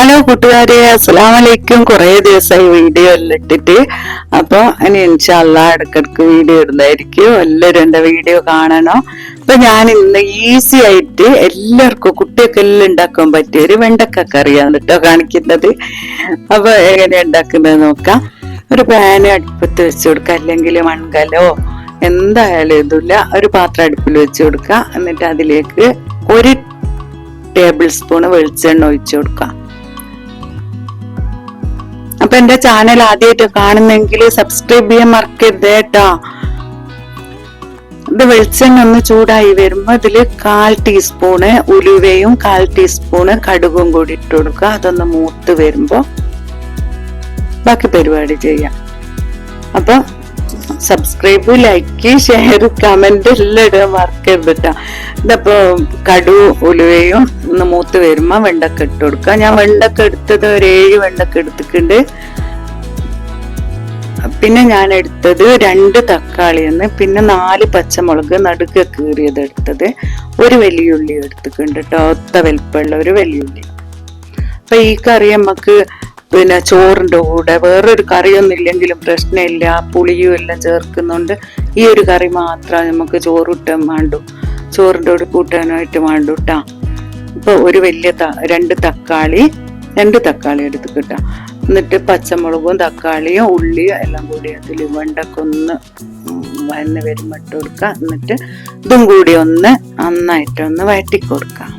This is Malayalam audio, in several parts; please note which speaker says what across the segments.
Speaker 1: ഹലോ കൂട്ടുകാരെ അസ്സാം വലൈക്കും കുറേ ദിവസമായി വീഡിയോ എല്ലാം ഇട്ടിട്ട്. അപ്പൊ ഇനി ഇൻഷല്ല ഇടക്കിടക്ക് വീഡിയോ ഇടുന്നതായിരിക്കും. എല്ലാവരും എന്റെ വീഡിയോ കാണണം? അപ്പൊ ഞാൻ ഇന്ന് ഈസി ആയിട്ട് എല്ലാവർക്കും കുട്ടിയൊക്കെ എല്ലാം ഉണ്ടാക്കാൻ പറ്റിയ ഒരു വെണ്ടക്ക കറിയാണ് കേട്ടോ കാണിക്കുന്നത്. അപ്പോൾ എങ്ങനെ ഉണ്ടാക്കുന്നത് നോക്കാം. ഒരു പാന് അടുപ്പത്ത് വെച്ച് കൊടുക്കുക അല്ലെങ്കിൽ മൺകലോ എന്തായാലും ഇതില്ല ഒരു പാത്രം അടുപ്പിൽ വെച്ച് കൊടുക്കുക എന്നിട്ട് അതിലേക്ക് ഒരു ടേബിൾ സ്പൂൺ വെളിച്ചെണ്ണ ഒഴിച്ചു കൊടുക്കാം. അപ്പൊ എന്റെ ചാനൽ ആദ്യമായിട്ട് കാണുന്നെങ്കിൽ സബ്സ്ക്രൈബ് ചെയ്യാൻ മറക്കരുത് കേട്ടോ ഇത് വെളിച്ചെണ്ണ ഒന്ന് ചൂടായി വരുമ്പോ ഇതിൽ കാൽ ടീസ്പൂണ് ഉലുവയും കാൽ ടീസ്പൂണ് കടുകും കൂടി ഇട്ട് കൊടുക്കുക. അതൊന്ന് മൂത്ത് വരുമ്പോൾ ബാക്കി പരിപാടി ചെയ്യാം. അപ്പൊ സബ്സ്ക്രൈബ് ലൈക്ക് ഷെയർ കമന്റ് എല്ലാം ഇടുക മറക്കരുത് കേട്ടോ ഇതപ്പോ കടു ഉലുവയും ഒന്ന് മൂത്ത് വരുമ്പോ വെണ്ടക്ക ഇട്ട് കൊടുക്കുക ഞാൻ വെണ്ടക്ക എടുത്തത് ഒരു ഏഴ് വെണ്ടക്ക എടുത്തിട്ടുണ്ട്. പിന്നെ ഞാൻ എടുത്തത് രണ്ട് തക്കാളി എന്ന് പിന്നെ നാല് പച്ചമുളക് നടുക്ക കീറിയത് എടുത്തത്. ഒരു വലിയുള്ളി എടുത്തിട്ടുണ്ട് കേട്ടോ ഒത്ത വലിപ്പമുള്ള ഒരു വലിയുള്ളി. അപ്പൊ ഈ കറി നമുക്ക് പിന്നെ ചോറിന്റെ കൂടെ വേറൊരു കറിയൊന്നും ഇല്ലെങ്കിലും പ്രശ്നമില്ല പുളിയും എല്ലാം ചേർക്കുന്നുണ്ട്. ഈ ഒരു കറി മാത്രം നമുക്ക് ചോറിട്ടാൻ വേണ്ടു. ചോറിന്റെ കൂടെ കൂട്ടാനായിട്ട് വേണ്ടു കേട്ടാ ഇപ്പൊ ഒരു വലിയ രണ്ട് തക്കാളി രണ്ട് തക്കാളി എടുത്ത് കിട്ടാം എന്നിട്ട് പച്ചമുളകും തക്കാളിയും ഉള്ളിയും എല്ലാം കൂടി അതിൽ വെണ്ടക്കൊന്ന് വന്ന് വരുമ്പോൾ ഇട്ട് കൊടുക്കുക എന്നിട്ട് ഇതും കൂടി ഒന്ന് നന്നായിട്ടൊന്ന് വഴറ്റി കൊടുക്കാം.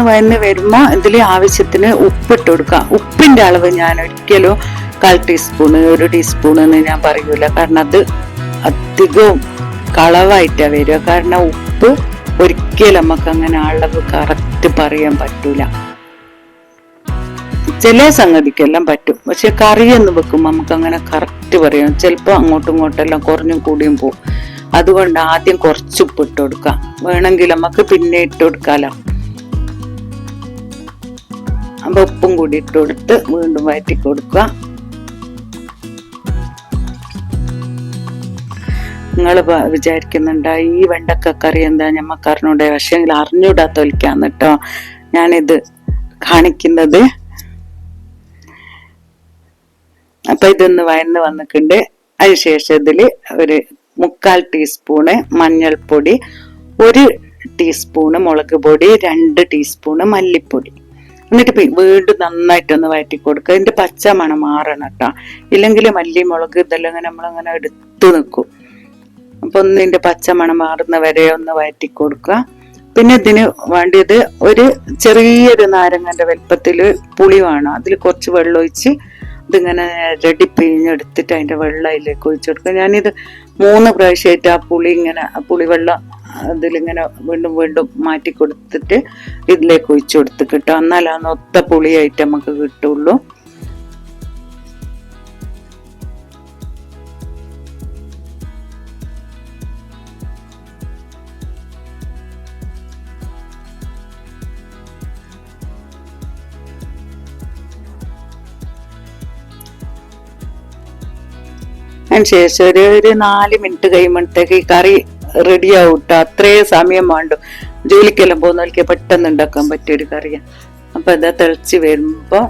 Speaker 1: ഒന്ന് വയന്ന് വരുമ്പോൾ ഇതിൽ ആവശ്യത്തിന് ഉപ്പിട്ട് കൊടുക്കുക. ഉപ്പിന്റെ അളവ് ഞാൻ ഒരിക്കലും കാൽ ടീസ്പൂൺ ഒരു ടീസ്പൂൺ എന്ന് ഞാൻ പറയൂല. കാരണം അത് അധികവും കളവായിട്ടാണ് വരിക. കാരണം ഉപ്പ് ഒരിക്കലും നമുക്ക് അങ്ങനെ അളവ് കറക്റ്റ് പറയാൻ പറ്റൂല. ചില സംഗതിക്കെല്ലാം പറ്റും. പക്ഷെ കറി എന്ന് വെക്കുമ്പോൾ നമുക്ക് അങ്ങനെ കറക്റ്റ് പറയാം. ചിലപ്പോൾ അങ്ങോട്ടും ഇങ്ങോട്ടും എല്ലാം കുറഞ്ഞും കൂടിയും പോകും അതുകൊണ്ട് ആദ്യം കുറച്ച് ഉപ്പ് ഇട്ട് കൊടുക്കാം വേണമെങ്കിൽ നമുക്ക് പിന്നെ ഇട്ട് കൊടുക്കാലോ. അപ്പൊ ഉപ്പും കൂടി ഇട്ട് കൊടുത്ത് വീണ്ടും വഴറ്റി കൊടുക്കുക. നിങ്ങൾ വിചാരിക്കുന്നുണ്ടോ ഈ വെണ്ടക്ക കറി എന്താ ഞമ്മക്ക് അറിഞ്ഞൂടെ പക്ഷെ അറിഞ്ഞൂടാ തൊലിക്കാന്ന് കേട്ടോ. ഞാനിത് കാണിക്കുന്നത്. അപ്പൊ ഇതൊന്ന് വയന്ന് വന്നിട്ടുണ്ട്. അതിനുശേഷം ഇതിൽ ഒരു മുക്കാൽ ടീസ്പൂണ് മഞ്ഞൾപ്പൊടി ഒരു ടീസ്പൂണ് മുളക് പൊടി രണ്ട് ടീസ്പൂണ് മല്ലിപ്പൊടി. എന്നിട്ട് വീണ്ടും നന്നായിട്ട് ഒന്ന് വഴറ്റി കൊടുക്കുക. അതിന്റെ പച്ച മണം മാറണം കേട്ടോ. ഇല്ലെങ്കിൽ മല്ലി മുളക് ഇതെല്ലാം ഇങ്ങനെ നമ്മളങ്ങനെ എടുത്തു നിൽക്കും. അപ്പൊ ഒന്ന് ഇതിന്റെ പച്ച മണം മാറുന്ന വരെ ഒന്ന് വഴറ്റി കൊടുക്കുക. പിന്നെ ഇതിന് വേണ്ടിയത് ഒരു ചെറിയൊരു നാരങ്ങന്റെ വലിപ്പത്തിൽ പുളി വേണം. അതിൽ കുറച്ച് വെള്ളം ഒഴിച്ച് ഇതിങ്ങനെ റെഡി പിഴിഞ്ഞെടുത്തിട്ട് അതിന്റെ വെള്ളം അതിലേക്ക് ഒഴിച്ചു കൊടുക്കുക. ഞാനിത് മൂന്ന് പ്രാവശ്യമായിട്ട് ആ പുളി ഇങ്ങനെ ആ പുളി വെള്ളം അതിലിങ്ങനെ വീണ്ടും വീണ്ടും മാറ്റി കൊടുത്തിട്ട് ഇതിലേക്ക് ഒഴിച്ചു കൊടുത്ത് കിട്ടും. എന്നാലാണ് ഒത്ത പുളിയായിട്ട് നമുക്ക് കിട്ടുള്ളൂ. അതിനുശേഷം ഒരു ഒരു നാല് മിനിറ്റ് കഴിയുമ്പോഴത്തേക്ക് ഈ കറി റെഡി ആവട്ടെ. ട്ടോ അത്രേ സമയം വേണ്ടു. ജോലിക്കെല്ലാം പോകുന്നവർക്ക് പെട്ടെന്ന് ഉണ്ടാക്കാൻ പറ്റിയ ഒരു കറിയാണ് അപ്പൊ അതാ തിളച്ച് വരുമ്പോ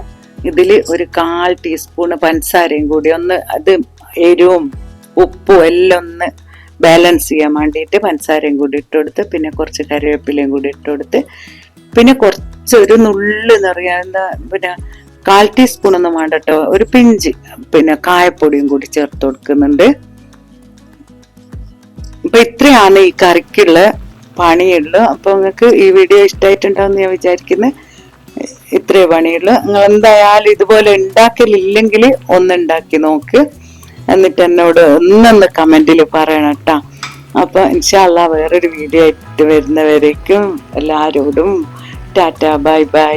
Speaker 1: ഇതിൽ ഒരു കാൽ ടീസ്പൂൺ പഞ്ചസാരയും കൂടി ഒന്ന് അത് എരിവും ഉപ്പും എല്ലാം ഒന്ന് ബാലൻസ് ചെയ്യാൻ വേണ്ടിയിട്ട് പഞ്ചസാരയും കൂടി ഇട്ട് കൊടുത്ത് പിന്നെ കുറച്ച് കറിവേപ്പിലയും കൂടി ഇട്ട് കൊടുത്ത് പിന്നെ കുറച്ച് ഒരു നുള്ളു നിറയാ എന്താ പിന്നെ കാൽ ടീസ്പൂൺ ഒന്നും വേണ്ട കേട്ടോ. ഒരു പിഞ്ച് പിന്നെ കായപ്പൊടിയും കൂടി ചേർത്ത് കൊടുക്കുന്നുണ്ട്. അപ്പൊ ഇത്രയാണ് ഈ കറിക്കുള്ള പണിയുള്ളൂ. അപ്പൊ നിങ്ങൾക്ക് ഈ വീഡിയോ ഇഷ്ടമായിട്ടുണ്ടാവും ഞാൻ വിചാരിക്കുന്നത് ഇത്രേ പണിയുള്ളൂ. നിങ്ങൾ എന്തായാലും ഇതുപോലെ ഉണ്ടാക്കലില്ലെങ്കിൽ ഒന്ന് ഉണ്ടാക്കി നോക്ക്. എന്നിട്ട് എന്നോട് ഒന്നൊന്ന് കമന്റിൽ പറയണം കേട്ടോ. അപ്പൊ ഇൻഷാല്ല വേറൊരു വീഡിയോ ആയിട്ട് വരുന്നവരേക്കും എല്ലാരോടും ടാറ്റ ബൈ ബൈ.